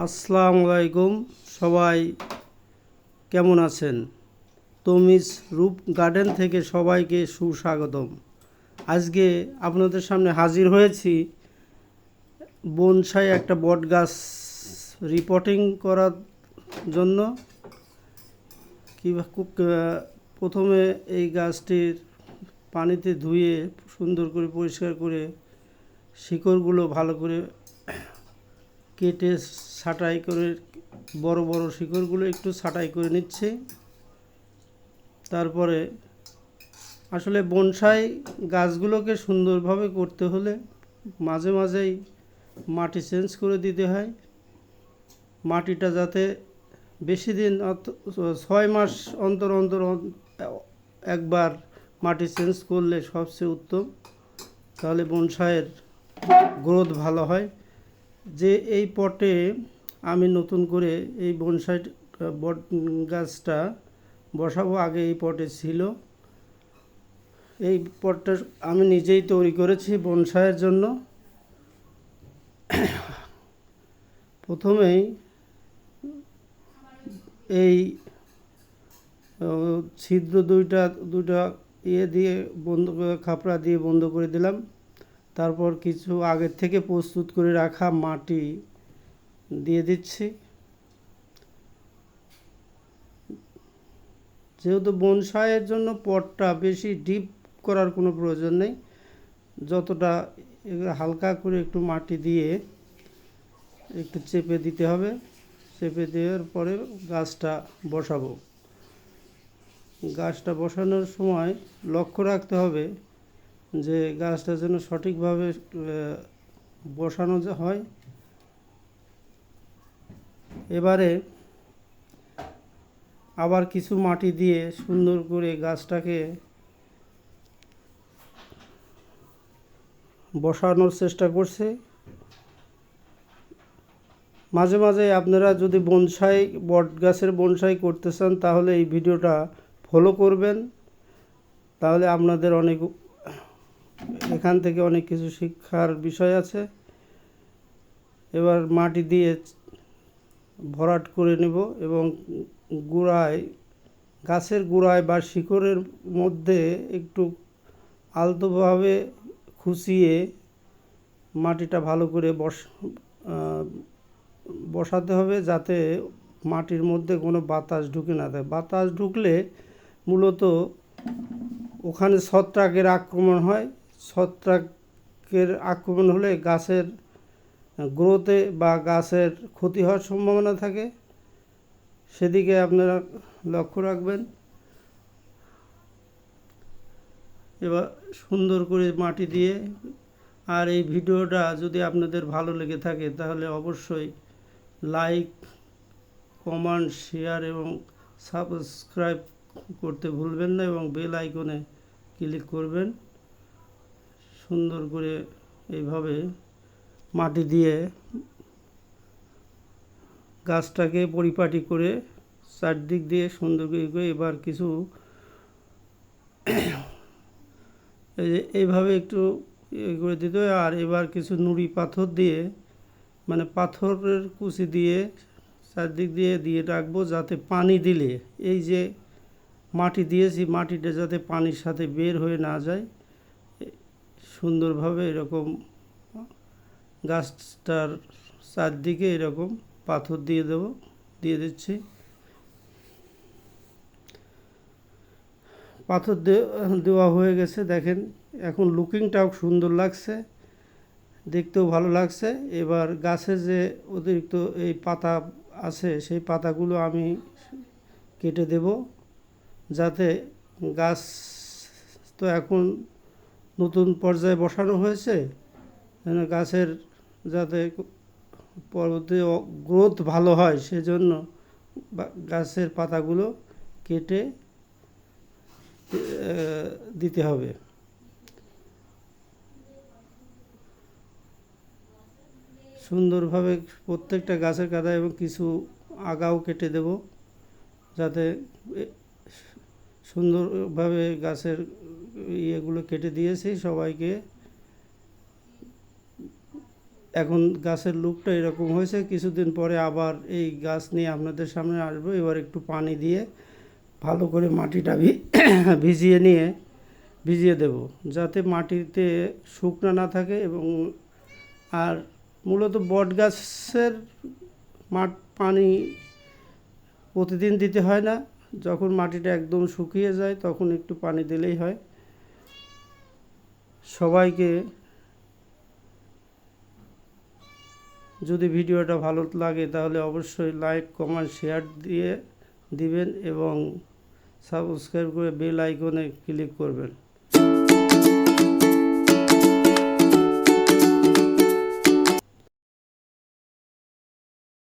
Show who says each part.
Speaker 1: আসসালামু আলাইকুম সবাই কেমন আছেন? তমিজ রূপ গার্ডেন থেকে সবাইকে সুস্বাগতম। আজকে আপনাদের সামনে হাজির হয়েছি বনসাই একটা বট গাছ রিপোর্টিং করার জন্য। কীভাবে প্রথমে এই গাছটির পানিতে ধুয়ে সুন্দর করে পরিষ্কার করে শিকড়গুলো ভালো করে কেটে ছাঁটাই করে বড় বড় শিকড়গুলো একটু ছাঁটাই করে নিচ্ছে। তারপরে আসলে বনসাই গাছগুলোকে সুন্দরভাবে করতে হলে মাঝে মাঝেই মাটি চেঞ্জ করে দিতে হয়। মাটিটা যাতে বেশি দিন ছয় মাস অন্তর অন্তর অন- একবার মাটি চেঞ্জ করলে সবচেয়ে উত্তম। তাহলে বনসাইয়ের গ্রোথ ভালো হয়। যে এই পটে আমি নতুন করে এই বনসাই বট গাছটা বসাবো আগে এই পটে ছিল। এই পটটা আমি নিজেই তৈরি করেছি বনসাইয়ের জন্য। প্রথমেই এই ছিদ্র দুইটা দুইটা ইয়ে দিয়ে বন্ধ খাপড়া দিয়ে বন্ধ করে দিলাম। তারপর কিছু আগের থেকে প্রস্তুত করে রাখা মাটি দিয়ে দিচ্ছি। যেহেতু বনসাইয়ের জন্য পটটা বেশি ডিপ করার কোনো প্রয়োজন নেই, যতটা হালকা করে একটু মাটি দিয়ে একটু চেপে দিতে হবে, চেপে দেওয়ার পরে গাছটা বসাবো। গাছটা বসানোর সময় লক্ষ্য রাখতে হবে যে গাছটা যেন সঠিকভাবে বসানো হয়। এবারে আবার কিছু মাটি দিয়ে সুন্দর করে গাছটাকে বসানোর চেষ্টা করছে। মাঝে মাঝে আপনারা যদি বনসাই বট গাছের বনসাই করতে চান, তাহলে এই ভিডিওটা ফলো করবেন। তাহলে আপনাদের অনেক এখান থেকে অনেক কিছু শিক্ষার বিষয় আছে। এবার মাটি দিয়ে ভরাট করে নেব এবং গুড়ায়, গাছের গুড়ায় বা শিকড়ের মধ্যে একটু আলতোভাবে খুঁচিয়ে মাটিটা ভালো করে বস বসাতে হবে যাতে মাটির মধ্যে কোনো বাতাস ঢুকে না দেয় বাতাস ঢুকলে মূলত ওখানে ছত্রাকের আক্রমণ হয়। ছত্রাকের আক্রমণ হলে গাছের গ্রোথে বা গাছের ক্ষতি হওয়ার সম্ভাবনা থাকে। সেদিকে আপনারা লক্ষ্য রাখবেন। এবার সুন্দর করে মাটি দিয়ে আর এই ভিডিওটা যদি আপনাদের ভালো লেগে থাকে, তাহলে অবশ্যই লাইক, কমেন্ট, শেয়ার এবং সাবস্ক্রাইব করতে ভুলবেন না এবং বেল আইকনে ক্লিক করবেন। সুন্দর করে এইভাবে মাটি দিয়ে গাছটাকে পরিপাটি করে চারদিক দিয়ে সুন্দর করে এবার কিছু এই যে এইভাবে একটু করে দিতে আর এবার কিছু নুড়ি পাথর দিয়ে মানে পাথরের কুচি দিয়ে চারদিক দিয়ে দিয়ে রাখব যাতে পানি দিলে। এই যে মাটি দিয়েছি, মাটিটা যাতে পানির সাথে বের হয়ে না যায়। সুন্দরভাবে এরকম গাছটার চারদিকে এরকম পাথর দিয়ে দেবো, দিয়ে দিচ্ছি। পাথর দেওয়া হয়ে গেছে, দেখেন। এখন লুকিংটাও সুন্দর লাগছে, দেখতেও ভালো লাগছে। এবার গাছে যে অতিরিক্ত এই পাতা আছে, সেই পাতাগুলো আমি কেটে দেব, যাতে গাছ তো এখন নতুন পর্যায়ে বসানো হয়েছে। যেন গাছের যাতে পরবর্তী গ্রোথ ভালো হয় সেজন্য গাছের পাতাগুলো কেটে দিতে হবে। সুন্দরভাবে প্রত্যেকটা গাছের কাদা এবং কিছু আগাও কেটে দেব, যাতে সুন্দরভাবে গাছের ইয়েগুলো কেটে দিয়েছি সবাইকে। এখন গাছের লুকটা এরকম হয়েছে, কিছুদিন পরে আবার এই গাছ নিয়ে আপনাদের সামনে আসব। এবার একটু পানি দিয়ে ভালো করে মাটিটা ভিজিয়ে নিয়ে ভিজিয়ে দেব, যাতে মাটিতে শুকনো না থাকে এবং আর মূলত বট গাছের মাঠ পানি প্রতিদিন দিতে হয় না। যখন মাটিটা একদম শুকিয়ে যায় তখন একটু পানি দিলেই হয়। সবাইকে যদি ভিডিওটা ভালো লাগে তাহলে অবশ্যই লাইক, কমেন্ট, শেয়ার দিয়ে দিবেন এবং সাবস্ক্রাইব করে বেল আইকনে ক্লিক করবেন।